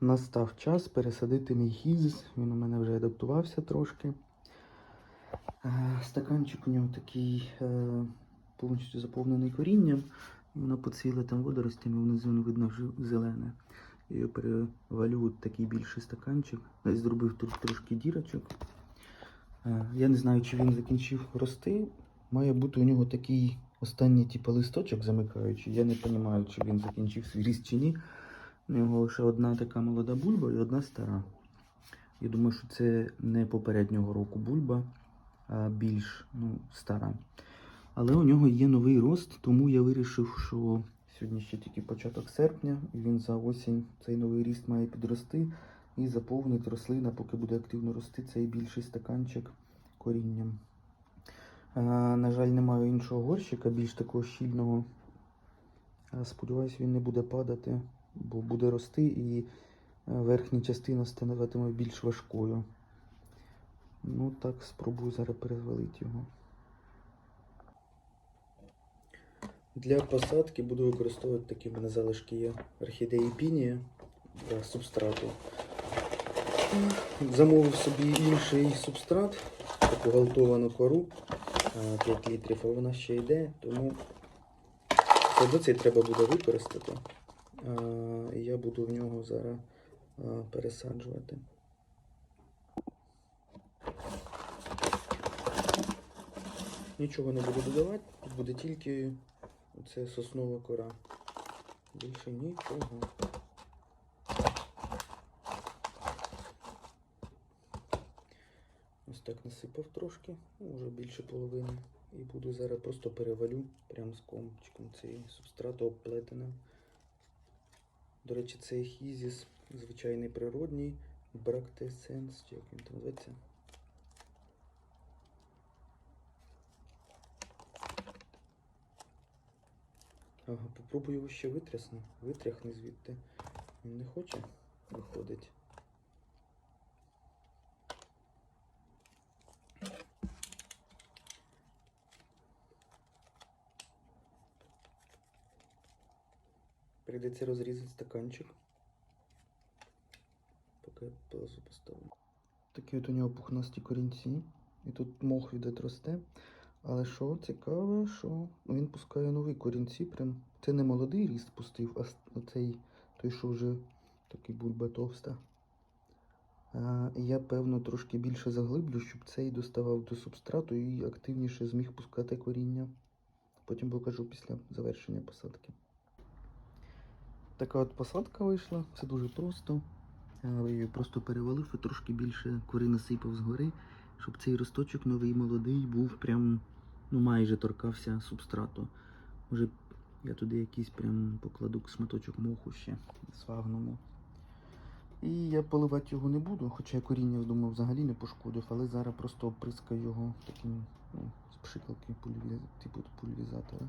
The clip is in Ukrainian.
настав час пересадити мій хізис. Він у мене вже адаптувався трошки. Е, Стаканчик у нього такий е, повністю заповнений корінням. Воно поцвіле там водоростями, внизу не видно зелене. Я перевалю такий більший стаканчик. Зробив тут трошки дірочок. Е, Я не знаю, чи він закінчив рости. Має бути у нього такий останній типу, листочок замикаючий. Я не розумію, чи він закінчив свій ріст чи ні. У нього лише одна така молода бульба і одна стара. Я думаю, що це не попереднього року бульба, а більш ну, стара. Але у нього є новий рост, тому я вирішив, що сьогодні ще тільки початок серпня, і він за осінь цей новий ріст має підрости і заповнить рослина, поки буде активно рости цей більший стаканчик корінням. На жаль, не маю іншого горщика, більш такого щільного. Сподіваюсь, він не буде падати, бо буде рости і е, верхня частина становитиме більш важкою. Ну так, спробую зараз перезвалити його. Для посадки буду використовувати такі в мене залишки є орхідеї пінія для субстрату. Замовив собі інший субстрат, таку галтовану кору. 5 літрів, а вона ще йде, тому це цей треба буде використати. А, і я буду в нього зараз пересаджувати. Нічого не буду додавати, тут буде тільки оце соснова кора. Більше нічого. Ось так насипав трошки, ну, вже більше половини. І буду зараз просто перевалю прям з комчиком цієї субстрату обплетеним. До речі, цей хізіс звичайний природній, брактесенс, чи як він там зветься. Ага, попробую його ще витрясну. Витряхни звідти. Він не хоче виходить. Прийдеться розрізати стаканчик. Поки я паузу поставлю. Такі от у нього пухнасті корінці. І тут мох від росте. Але що цікаве, що він пускає нові корінці. Прям це не молодий ріст пустив, а оцей той, що вже такий бульба товста. А, я, певно, трошки більше заглиблю, щоб цей доставав до субстрату і активніше зміг пускати коріння. Потім покажу після завершення посадки. Така от посадка вийшла, все дуже просто. Я її просто перевалив і трошки більше кори насипав згори, щоб цей росточок новий молодий був прям, ну майже торкався субстрату. Може я туди якийсь прям покладу шматочок моху ще свагному. І я поливати його не буду, хоча я коріння, думаю, взагалі не пошкодив, але зараз просто оприскаю його таким, ну, з пшикалки типу пульвізатора.